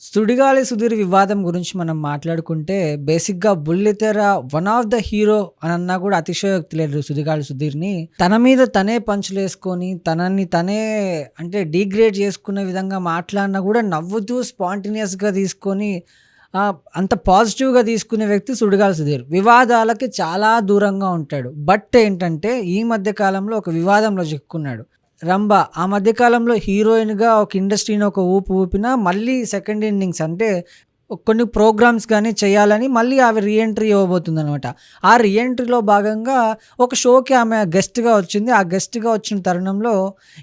సుడిగాలి సుధీర్ వివాదం గురించి మనం మాట్లాడుకుంటే బేసిక్‌గా బుల్లితెర వన్ ఆఫ్ ద హీరో అని అన్నా కూడా అతిశయోక్తి లేదు సుడిగాలి సుధీర్‌ని. తన మీద తనే పంచులేసుకొని, తనని తనే అంటే డీగ్రేడ్ చేసుకునే విధంగా మాట్లాడినా కూడా నవ్వుతూ స్పాంటినియస్గా తీసుకొని అంత పాజిటివ్‌గా తీసుకునే వ్యక్తి సుడిగాలి సుధీర్. వివాదాలకి చాలా దూరంగా ఉంటాడు. బట్ ఏంటంటే ఈ మధ్య కాలంలో ఒక వివాదంలో చిక్కుకున్నాడు. 'రంభ' ఆ మధ్యకాలంలో హీరోయిన్‌గా ఒక ఇండస్ట్రీని ఒక ఊపు ఊపినా మళ్ళీ సెకండ్ ఇన్నింగ్స్ అంటే కొన్ని ప్రోగ్రామ్స్ కానీ చేయాలని మళ్ళీ ఆమె రీ ఎంట్రీ ఇవ్వబోతుందనమాట. ఆ రీ ఎంట్రీలో భాగంగా ఒక షోకి ఆమె గెస్ట్‌గా వచ్చింది. ఆ గెస్ట్‌గా వచ్చిన తరుణంలో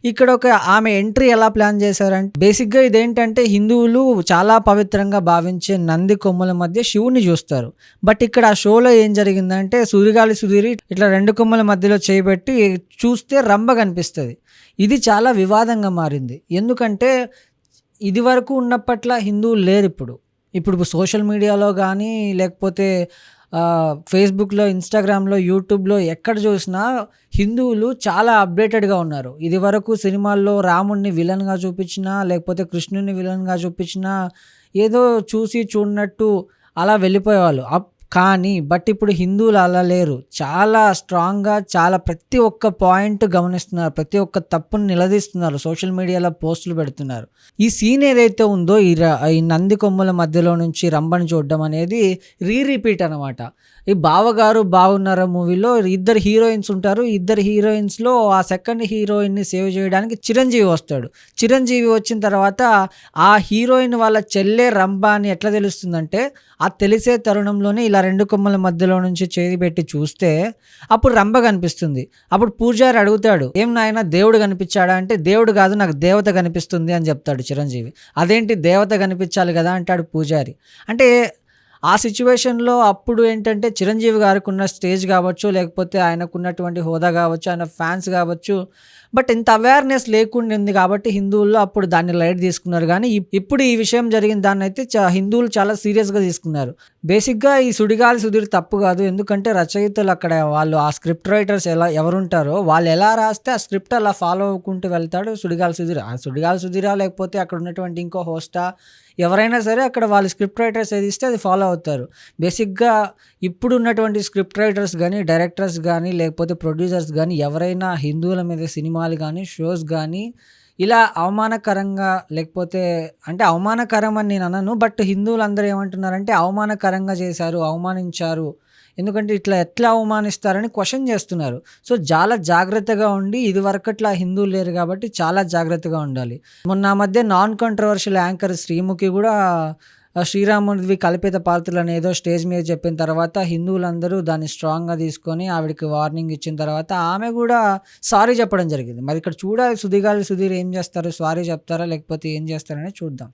ఇక్కడ ఒక ఆమె ఎంట్రీ ఎలా ప్లాన్ చేశారంటే బేసిక్‌గా ఇదేంటంటే హిందువులు చాలా పవిత్రంగా భావించే నంది కొమ్ముల మధ్య శివుని చూస్తారు. బట్ ఇక్కడ ఆ షోలో ఏం జరిగిందంటే సుడిగాలి సుధీరి ఇట్లా రెండు కొమ్మల మధ్యలో చేయబెట్టి చూస్తే రంభ కనిపిస్తుంది ఇది చాలా వివాదంగా మారింది. ఎందుకంటే ఇదివరకు ఉన్నప్పట్ల హిందువులు లేరు ఇప్పుడు ఇప్పుడు సోషల్ మీడియాలో కానీ లేకపోతే ఫేస్‌బుక్‌లో, ఇన్‌స్టాగ్రామ్‌లో, యూట్యూబ్‌లో ఎక్కడ చూసినా హిందువులు చాలా అప్‌డేటెడ్‌గా ఉన్నారు. ఇదివరకు సినిమాల్లో రాముణ్ణి విలన్‌గా చూపించినా, లేకపోతే కృష్ణుని విలన్‌గా చూపించినా ఏదో చూసి చూడనట్టు అలా వెళ్ళిపోయేవాళ్ళు. అప్ కానీ బట్ ఇప్పుడు హిందువులు అలా లేరు. చాలా స్ట్రాంగ్‌గా చాలా ప్రతి ఒక్క పాయింట్ గమనిస్తున్నారు. ప్రతి ఒక్క తప్పును నిలదీస్తున్నారు. సోషల్ మీడియాలో పోస్టులు పెడుతున్నారు. ఈ సీన్ ఏదైతే ఉందో ఈ ఈ నంది కొమ్ముల మధ్యలో నుంచి రంబని చూడడం అనేది రీ రిపీట్ అనమాట. ఈ 'బావగారు బాగున్నారా' మూవీలో ఇద్దరు హీరోయిన్స్ ఉంటారు. ఇద్దరు హీరోయిన్స్‌లో ఆ సెకండ్ హీరోయిన్‌ని సేవ్ చేయడానికి చిరంజీవి వస్తాడు. చిరంజీవి వచ్చిన తర్వాత ఆ హీరోయిన్ వాళ్ళ చెల్లె రంభ అని ఎట్లా తెలుస్తుందంటే ఆ తెలిసే తరుణంలోనే ఇలా రెండు కొమ్మల మధ్యలో నుంచి చేయి పెట్టి చూస్తే అప్పుడు రంభ కనిపిస్తుంది. అప్పుడు పూజారి అడుగుతాడు. "ఏం నాయనా దేవుడు కనిపించాడా?" అంటే "దేవుడు కాదు నాకు దేవత కనిపిస్తుంది" అని చెప్తాడు చిరంజీవి. "అదేంటి దేవత కనిపించాలి కదా!" అంటాడు పూజారి. అంటే ఆ సిచ్యువేషన్లో అప్పుడు ఏంటంటే చిరంజీవి గారికున్న స్టేజ్ కావచ్చు, లేకపోతే ఆయనకున్నటువంటి హోదా కావచ్చు, ఆయన ఫ్యాన్స్ కావచ్చు. బట్ ఇంత అవేర్‌నెస్ లేకుండింది కాబట్టి హిందువుల్లో అప్పుడు దాన్ని లైట్ తీసుకున్నారు కానీ ఇప్పుడు ఈ విషయం జరిగిన దాన్ని అయితే హిందువులు చాలా సీరియస్‌గా తీసుకున్నారు. బేసిక్‌గా ఈ సుడిగాలి సుధీర్ తప్పు కాదు. ఎందుకంటే రచయితలు అక్కడ వాళ్ళు ఆ స్క్రిప్ట్ రైటర్స్ ఎలా ఎవరుంటారో వాళ్ళు ఎలా రాస్తే ఆ స్క్రిప్ట్ అలా ఫాలో అవ్వకుంటూ వెళ్తాడు సుడిగాలి సుధీర్. ఆ సుడిగాలి సుధీరా లేకపోతే అక్కడ ఉన్నటువంటి ఇంకో హోస్టా ఎవరైనా సరే అక్కడ వాళ్ళు స్క్రిప్ట్ రైటర్స్ ఏది ఇస్తే అది ఫాలో అవుతారు. బేసిక్‌గా ఇప్పుడు ఉన్నటువంటి స్క్రిప్ట్ రైటర్స్ కానీ డైరెక్టర్స్ కానీ లేకపోతే ప్రొడ్యూసర్స్ కానీ ఎవరైనా హిందువుల మీద సినిమాలు కానీ షోస్ కానీ ఇలా అవమానకరంగా లేకపోతే అంటే అవమానకరం అని నేను అనను. బట్ హిందువులందరూ ఏమంటున్నారంటే అవమానకరంగా చేశారు, అవమానించారు. ఎందుకంటే ఇట్లా ఎట్లా అవమానిస్తారని క్వశ్చన్ చేస్తున్నారు. సో చాలా జాగ్రత్తగా ఉండి ఇదివరకట్లా హిందువులు లేరు కాబట్టి చాలా జాగ్రత్తగా ఉండాలి. మొన్న మధ్య నాన్ కంట్రవర్షియల్ యాంకర్ శ్రీముఖి కూడా శ్రీరాముడివి కల్పిత పాత్రలు ఏదో స్టేజ్ మీద చెప్పిన తర్వాత హిందువులందరూ దాన్ని స్ట్రాంగ్‌గా తీసుకొని ఆవిడకి వార్నింగ్ ఇచ్చిన తర్వాత ఆమె కూడా సారీ చెప్పడం జరిగింది. మరి ఇక్కడ చూడాలి సుడిగాలి సుధీర్ ఏం చేస్తారు? సారీ చెప్తారా? లేకపోతే ఏం చేస్తారని చూద్దాం.